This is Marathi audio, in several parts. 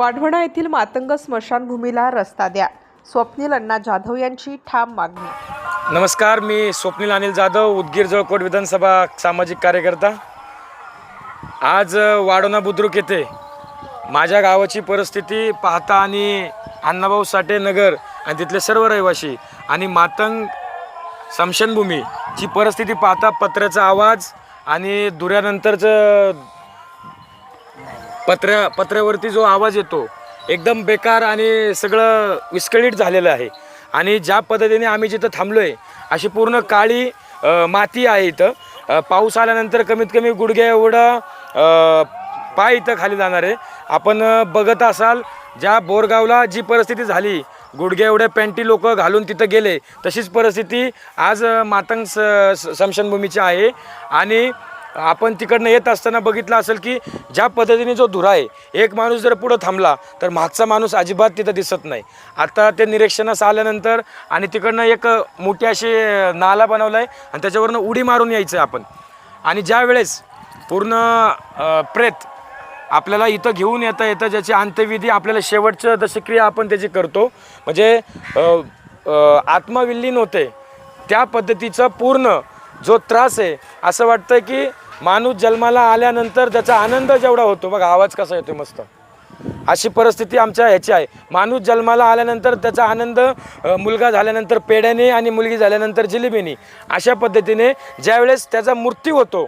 वाढवणा येथील मातंग स्मशानभूमीला रस्ता द्या. स्वप्नील अण्णा जाधव यांची ठाम मागणी. नमस्कार मी स्वप्नील अनिल जाधव उदगीर जळकोट विधानसभा सामाजिक कार्यकर्ता. आज वाडोना बुद्रुक येथे माझ्या गावाची परिस्थिती पाहता आणि अण्णाभाऊ साठे नगर आणि तिथले सर्व रहिवासी आणि मातंग स्मशानभूमीची परिस्थिती पाहता पत्र्याचा आवाज आणि धुऱ्यानंतरचं पत्र्या पत्र्यावरती जो आवाज येतो एकदम बेकार आणि सगळं विस्कळीत झालेलं आहे. आणि ज्या पद्धतीने आम्ही जिथं थांबलो आहे अशी पूर्ण काळी माती आहे इथं. पाऊस आल्यानंतर कमीत कमी गुडघ्या एवढं पाय इथं खाली जाणार आहे. आपण बघत असाल ज्या बोरगावला जी परिस्थिती झाली गुडघ्या एवढ्या पॅन्टी लोक घालून तिथं गेले तशीच परिस्थिती आज मातंग स स- आहे. आणि आपण तिकडनं येत असताना बघितलं असेल की ज्या पद्धतीने जो धुरा आहे एक माणूस जर पुढं थांबला तर मागचा माणूस अजिबात तिथं दिसत नाही. आता ते निरीक्षणास आल्यानंतर आणि तिकडनं एक मोठी अशी नाला बनवला आहे आणि त्याच्यावरनं उडी मारून यायचं आपण. आणि ज्या वेळेस पूर्ण प्रेत आपल्याला इथं घेऊन येता येतं ज्याची अंत्यविधी आपल्याला शेवटचं दशक्रिया आपण त्याची करतो म्हणजे आत्मविलीन होते. त्या पद्धतीचं पूर्ण जो त्रास आहे असं वाटतं की माणूस जन्माला आल्यानंतर त्याचा आनंद जेवढा होतो बघा आवाज कसा येतो मस्त. अशी परिस्थिती आमच्या ह्याची आहे. माणूस जन्माला आल्यानंतर त्याचा आनंद मुलगा झाल्यानंतर पेड्याने आणि मुलगी झाल्यानंतर जिलेबीने. अशा पद्धतीने ज्यावेळेस त्याचा मृत्यू होतो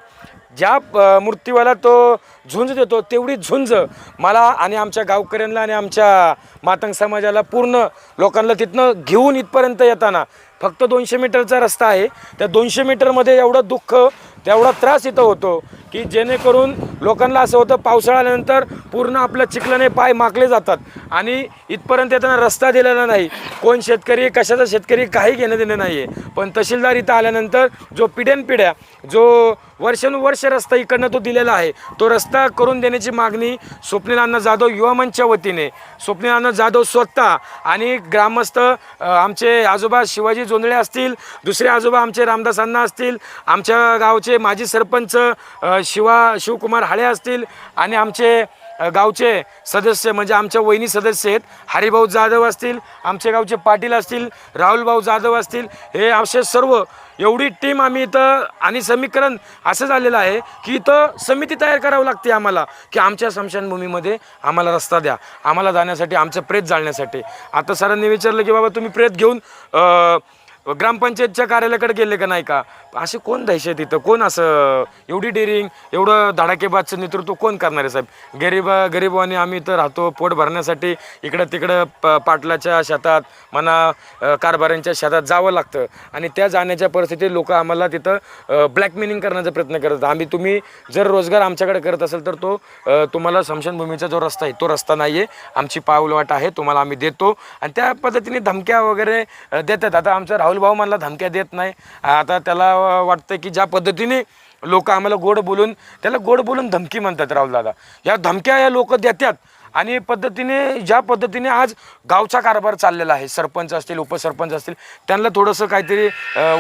ज्या मृत्यूवाला तो झुंज देतो तेवढी झुंज मला आणि आमच्या गावकऱ्यांना आणि आमच्या मातंग समाजाला पूर्ण लोकांना तिथनं घेऊन इथपर्यंत येताना फक्त दोनशे मीटरचा रस्ता आहे. त्या दोनशे मीटरमध्ये एवढं दुःख तेवढा त्रास इथं होतो की जेणेकरून लोकांना असं होतं पावसाळा आल्यानंतर पूर्ण आपल्या चिखलाने पाय माकले जातात. आणि इथपर्यंत येताना रस्ता दिलेला नाही. कोण शेतकरी कशाचा शेतकरी काही घेणं देणं नाही आहे पण तहसीलदार इथं आल्यानंतर जो पिढ्यानपिढ्या जो वर्षानुवर्ष रस्ता इकडनं तो दिलेला आहे. तो रस्ता करून देण्याची मागणी स्वप्नीलांना जाधव युवा मंचच्या वतीने. स्वप्नीलांना जाधव स्वतः आणि ग्रामस्थ आमचे आजोबा शिवाजी जोंधळे असतील दुसरे आजोबा आमचे रामदास असतील आमच्या गावचे माजी सरपंच शिवा शिवकुमार हाळे असतील आणि आमचे गावचे सदस्य म्हणजे आमच्या वहिनी सदस्य आहेत. हरिभाऊ जाधव असतील आमचे गावचे पाटील असतील राहुलभाऊ जाधव असतील हे असे सर्व एवढी टीम आम्ही इथं आणि समीकरण असं झालेलं आहे की इथं समिती तयार करावी लागते आम्हाला की आमच्या स्मशानभूमीमध्ये आम्हाला रस्ता द्या आम्हाला जाण्यासाठी आमचं प्रेत जाळण्यासाठी. आता सरांनी विचारलं की बाबा तुम्ही प्रेत घेऊन ग्रामपंचायतच्या कार्यालयाकडे गेले का नाही का? असे कोण दहशत इथं कोण असं एवढी डेअरिंग एवढं धडाकेबाजचं नेतृत्व कोण करणार आहे साहेब? गरीब गरीबाने आम्ही इथं राहतो पोट भरण्यासाठी इकडं तिकडं प पाटलाच्या शेतात म्हणा कारभाऱ्यांच्या शेतात जावं लागतं. आणि त्या जाण्याच्या परिस्थितीत लोक आम्हाला तिथं ब्लॅकमेलिंग करण्याचा प्रयत्न करतात आम्ही तुम्ही जर रोजगार आमच्याकडे करत असेल तर तो तुम्हाला स्मशानभूमीचा जो रस्ता आहे तो रस्ता नाही आहे आमची पाऊलवाट आहे तुम्हाला आम्ही देतो. आणि त्या पद्धतीने धमक्या वगैरे देतात. आता आमचा राहुल भाऊ मला धमक्या देत नाही. आता त्याला वाटतं की ज्या पद्धतीने लोक आम्हाला गोड बोलून त्याला गोड बोलून धमकी म्हणतात राहुल दादा. या धमक्या या लोक देतात आणि पद्धतीने ज्या पद्धतीने आज गावचा कारभार चाललेला आहे सरपंच असतील उपसरपंच असतील त्यांना थोडंसं काहीतरी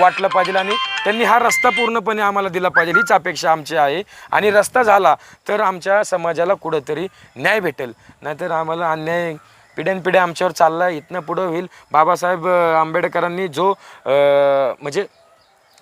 वाटलं पाहिजे आणि त्यांनी हा रस्ता पूर्णपणे आम्हाला दिला पाहिजे हीच अपेक्षा आमची आहे. आणि रस्ता झाला तर आमच्या समाजाला कुठंतरी न्याय भेटेल. नाहीतर आम्हाला अन्याय पिढ्यानपिढ्या आमच्यावर चालला इथनं पुढं होईल. बाबासाहेब आंबेडकरांनी जो म्हणजे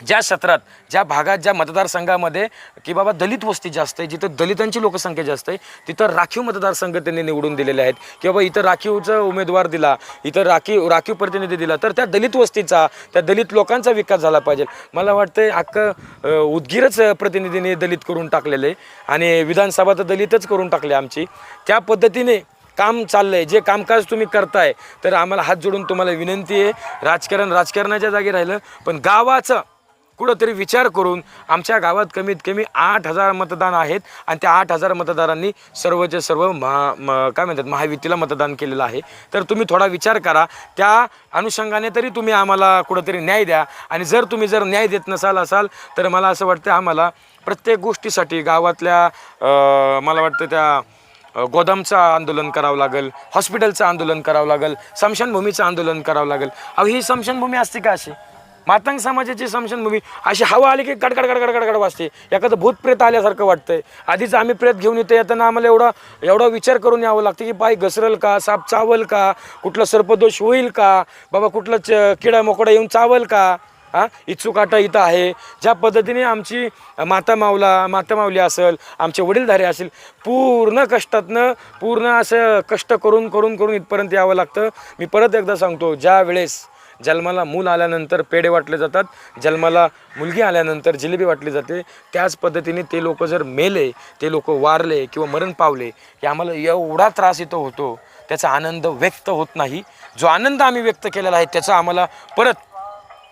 ज्या क्षेत्रात ज्या भागात ज्या मतदारसंघामध्ये की बाबा दलित वस्ती जास्त आहे जिथं दलितांची लोकसंख्या जास्त आहे तिथं राखीव मतदारसंघ त्यांनी निवडून दिलेले आहेत. की बाबा इथं राखीवचा उमेदवार दिला इथं राखीव राखीव प्रतिनिधी दिला तर त्या दलित वस्तीचा त्या दलित लोकांचा विकास झाला पाहिजे. मला वाटतं अख्खं उदगीरच प्रतिनिधीने दलित करून टाकलेलं आहे. आणि विधानसभा तर दलितच करून टाकले आमची. त्या पद्धतीने काम चाललं आहे जे कामकाज तुम्ही करताय तर आम्हाला हात जोडून तुम्हाला विनंती आहे राजकारण राजकारणाच्या जागी राहिलं पण गावाचं कुठंतरी विचार करून आमच्या गावात कमीत कमी आठ हजार मतदान आहेत आणि त्या आठ हजार मतदारांनी सर्वचे सर्व महा म काय म्हणतात महायुतीला मतदान केलेलं आहे. तर तुम्ही थोडा विचार करा त्या अनुषंगाने तरी तुम्ही आम्हाला कुठंतरी न्याय द्या आणि जर तुम्ही जर न्याय देत नसाल असाल तर मला असं वाटतं आम्हाला प्रत्येक गोष्टीसाठी गावातल्या मला वाटतं त्या गोदामचं आंदोलन करावं लागेल हॉस्पिटलचं आंदोलन करावं लागेल स्मशानभूमीचं आंदोलन करावं लागेल. अहो ही स्मशानभूमी असते का अशी? मातंग समाजाची स्मशानभूमी अशी हवा आली की कडकड कडकड कडकड वाजते. एखादं भूत प्रेत आल्यासारखं वाटतंय. आधीच आम्ही प्रेत घेऊन येतो येताना आम्हाला एवढा एवढा विचार करून यावं लागतं की पाय घसरल का साप चावल का कुठला सर्पदोष होईल का बाबा कुठलं च किडा मोकडा येऊन चावल का? हां? इच्छुकाटा इथं आहे. ज्या पद्धतीने आमची माता मावला माता मावली असेल आमचे वडीलधारे असेल पूर्ण कष्टातनं पूर्ण असं कष्ट करून करून करून इथपर्यंत यावं लागतं. मी परत एकदा सांगतो ज्या वेळेस जन्माला मूल आल्यानंतर पेढे वाटले जातात जन्माला मुलगी आल्यानंतर जिलेबी वाटली जाते त्याच पद्धतीने ते लोक जर मेले ते लोक वारले किंवा मरण पावले की आम्हाला एवढा त्रास इथं होतो. त्याचा आनंद व्यक्त होत नाही. जो आनंद आम्ही व्यक्त केलेला आहे त्याचा आम्हाला परत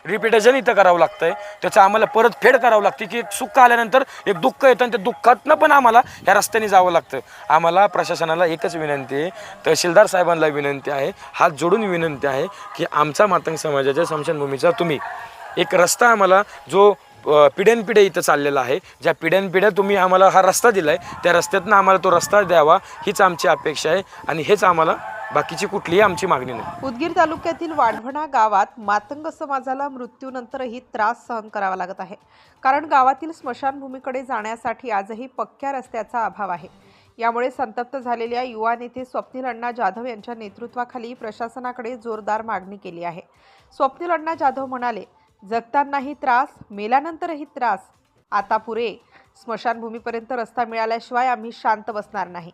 रिपिटेशन इथं करावं लागतंय. त्याचं आम्हाला परत फेड करावं लागते की एक सुख आल्यानंतर एक दुःख येतं आणि त्या दुःखातनं पण आम्हाला ह्या रस्त्याने जावं लागतं. आम्हाला प्रशासनाला एकच विनंती आहे तहसीलदार साहेबांना विनंती आहे हात जोडून विनंती आहे की आमचा मातंग समाजाच्या स्मशानभूमीचा तुम्ही एक रस्ता आम्हाला जो पिढ्यानपिढ्या इथं चाललेला आहे ज्या पिढ्यानपिढ्या तुम्ही आम्हाला हा रस्ता दिला आहे त्या रस्त्यातनं आम्हाला तो रस्ता द्यावा हीच आमची अपेक्षा आहे आणि हेच आम्हाला बाकीची कुठलीही आमची मागणी नाही. उदगीर तालुक्यातील वाढवणा गावात मातंग समाजाला मृत्यूनंतरही त्रास सहन करावा लागत आहे. कारण गावातील स्मशानभूमीकडे जाण्यासाठी आजही पक्क्या रस्त्याचा अभाव आहे. यामुळे संतप्त झालेल्या युवा नेते स्वप्नील अण्णा जाधव यांच्या नेतृत्वाखाली प्रशासनाकडे जोरदार मागणी केली आहे. स्वप्नील अण्णा जाधव म्हणाले जगतानाही त्रास मेल्यानंतरही त्रास. आता पुरे. स्मशानभूमीपर्यंत रस्ता मिळाल्याशिवाय आम्ही शांत बसणार नाही.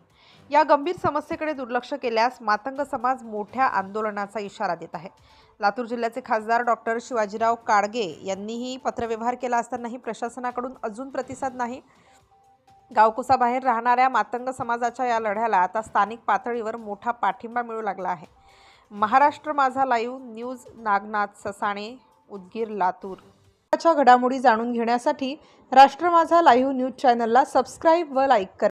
या गंभीर समस्येकडे दुर्लक्ष केल्यास मातंग समाज मोठ्या आंदोलनाचा इशारा देत आहे. लातूर जिल्ह्याचे खासदार डॉक्टर शिवाजीराव काडगे यांनीही पत्रव्यवहार केला असतानाही प्रशासनाकडून अजून प्रतिसाद नाही. गावकुसाबाहेर राहणाऱ्या मातंग समाजाच्या या लढ्याला आता स्थानिक पातळीवर मोठा पाठिंबा मिळू लागला आहे. Maharashtra Majha live news Nagnath Sasane Udgir Latur. घडामोडी जाणून घेण्यासाठी राष्ट्र माझा लाईव्ह न्यूज चॅनलला सबस्क्राईब व लाईक करा.